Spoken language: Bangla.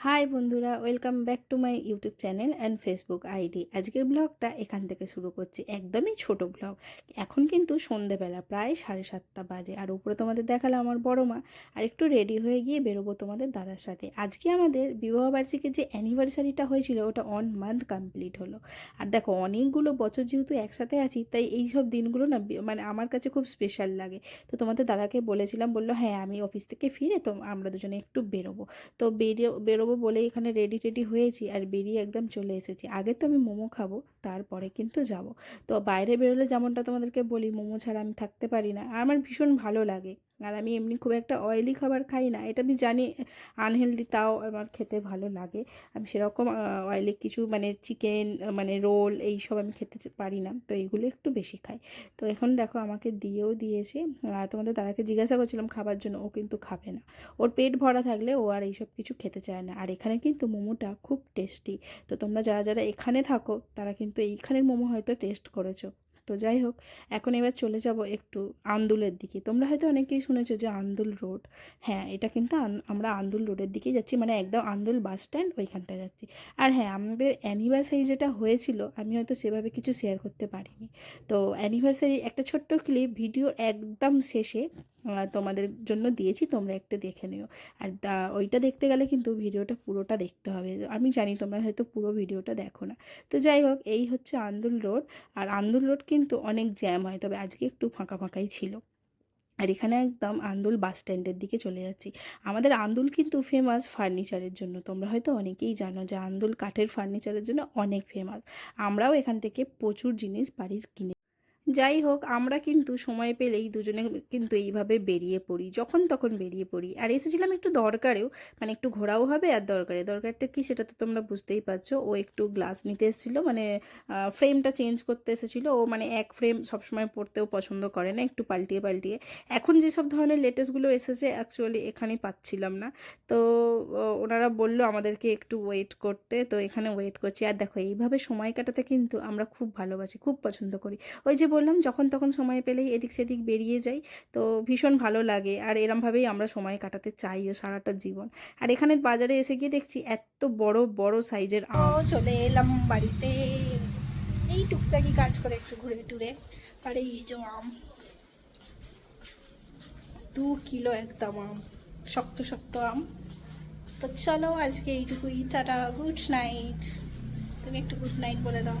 হাই বন্ধুরা, welcome back to my YouTube channel and Facebook ID. আজকের ব্লগটা এখান থেকে শুরু করছি, একদমই ছোট ব্লগ। এখন কিন্তু সন্ধেবেলা, প্রায় সাড়ে সাতটা বাজে। আর উপরে তোমাদের দেখাল আমার বড় মা। আর একটু রেডি হয়ে গিয়ে বেরোবো তোমাদের দাদার সাথে। আজকে আমাদের বিবাহবার্ষিকীর যে অ্যানিভার্সারিটা হয়েছিল, ওটা অন মান্থ কমপ্লিট হলো। আর দেখো, অনেকগুলো বছর যেহেতু একসাথে আছি, তাই এই সব দিনগুলো না মানে আমার কাছে খুব স্পেশাল লাগে। তো তোমাদের দাদাকে বলেছিলাম, বলল হ্যাঁ আমি অফিস থেকে ফিরে তো আমরা দুজনে একটু বেরোবো। তো বেরিয়ে বেরোবো বলে এখানে রেডি টেডি হয়েছি আর বেরিয়ে একদম চলে এসেছি। আগে তো আমি মোমো খাব, তারপরে কিন্তু যাব। তো বাইরে বেরোলে যেমনটা তোমাদেরকে বলি, মোমো ছাড়া আমি থাকতে পারি না। আমার ভীষণ ভালো লাগে। আর আমি এমনি খুব একটা অয়েলি খাবার খাই না। এটা আমি জানি আনহেলদি তাও আমার খেতে ভালো লাগে। আমি সেরকম অয়েলি কিছু মানে চিকেন মানে রোল এইসব আমি খেতে পারি না। তো এইগুলো একটু বেশি খাই। তো এখন দেখো আমাকে দিয়েও দিয়েছে। আর তোমাদের দাদাকে জিজ্ঞাসা করছিলাম খাবার জন্য, ও কিন্তু খাবে না। ওর পেট ভরা থাকলে ও আর এইসব কিছু খেতে চায় না। আর এখানে কিন্তু মোমোটা খুব টেস্টি তো তোমরা যারা যারা এখানে থাকো, তারা কিন্তু এইখানের মোমো হয়তো টেস্ট করেছ। তো যাই হোক, এখন এবার চলে যাব একটু আন্দুলের দিকে। তোমরা হয়তো অনেকেই শুনেছো যে আন্দুল রোড। হ্যাঁ এটা কিন্তু আমরা আন্দুল রোডের দিকেই যাচ্ছি মানে একদম আন্দুল বাস স্ট্যান্ড ওইখানটায় যাচ্ছি। আর হ্যাঁ আমাদের অ্যানিভার্সারি যেটা হয়েছিল, আমি হয়তো সেভাবে কিছু শেয়ার করতে পারিনি। তো অ্যানিভার্সারি একটা ছোট্ট ক্লিপ ভিডিও একদম শেষে তোমাদের জন্য দিয়েছি, তোমরা একটু দেখে নিও। আর ওইটা দেখতে গেলে কিন্তু ভিডিওটা পুরোটা দেখতে হবে। আমি জানি তোমরা হয়তো পুরো ভিডিওটা দেখো না। তো যাই হোক, এই হচ্ছে আন্দুল রোড। আর আন্দুল রোড কিন্তু অনেক জ্যাম হয়, তবে আজকে একটু ফাঁকা ফাঁকাই ছিল। আর এখানে একদম আন্দুল বাস স্ট্যান্ডের দিকে চলে যাচ্ছি। আমাদের আন্দুল কিন্তু ফেমাস ফার্নিচারের জন্য। তোমরা হয়তো অনেকেই জানো যে আন্দুল কাঠের ফার্নিচারের জন্য অনেক ফেমাস আমরাও এখান থেকে প্রচুর জিনিস বাড়ির কিনে যাই হোক, আমরা কিন্তু সময় পেলেই দুজনে কিন্তু এইভাবে বেরিয়ে পড়ি, যখন তখন বেরিয়ে পড়ি। আর এসেছিলাম একটু দরকারেও মানে একটু ঘোরাও হবে আর দরকারে। দরকারটা কি সেটা তো তোমরা বুঝতেই পারছ। ও একটু গ্লাস নিতে এসেছিল মানে ফ্রেমটা চেঞ্জ করতে এসেছিল। ও মানে এক ফ্রেম সবসময় পড়তেও পছন্দ করে না, একটু পাল্টিয়ে পাল্টিয়ে। এখন যেসব ধরনের লেটেস্টগুলো এসেছে অ্যাকচুয়ালি এখানে পাচ্ছিলাম না। তো ওনারা বলল আমাদেরকে একটু ওয়েট করতে। তো এখানে ওয়েট করছি। আর দেখো, এইভাবে সময় কাটাতে কিন্তু আমরা খুব ভালোবাসি, খুব পছন্দ করি। ওই যে বললাম, যখন তখন সময় পেলেই এদিক সেদিক বেরিয়ে যাই। তো ভীষণ ভালো লাগে। আর এরমভাবেই আমরা সময় কাটাতে চাইও সারাটা জীবন। আর এখানে বাজারে এসে গিয়ে দেখছি এত বড় বড় সাইজের চলে এলাম বাড়িতে। এই টুকটাকি কাজ করে একটু ঘুরে টুরে। আর এই যে আম। দু কিলো একদম আম। শক্ত শক্ত আম। তো চলো আজকে এইটুকুই। Tata, good night. তুমি একটু গুড নাইট বলে দাও।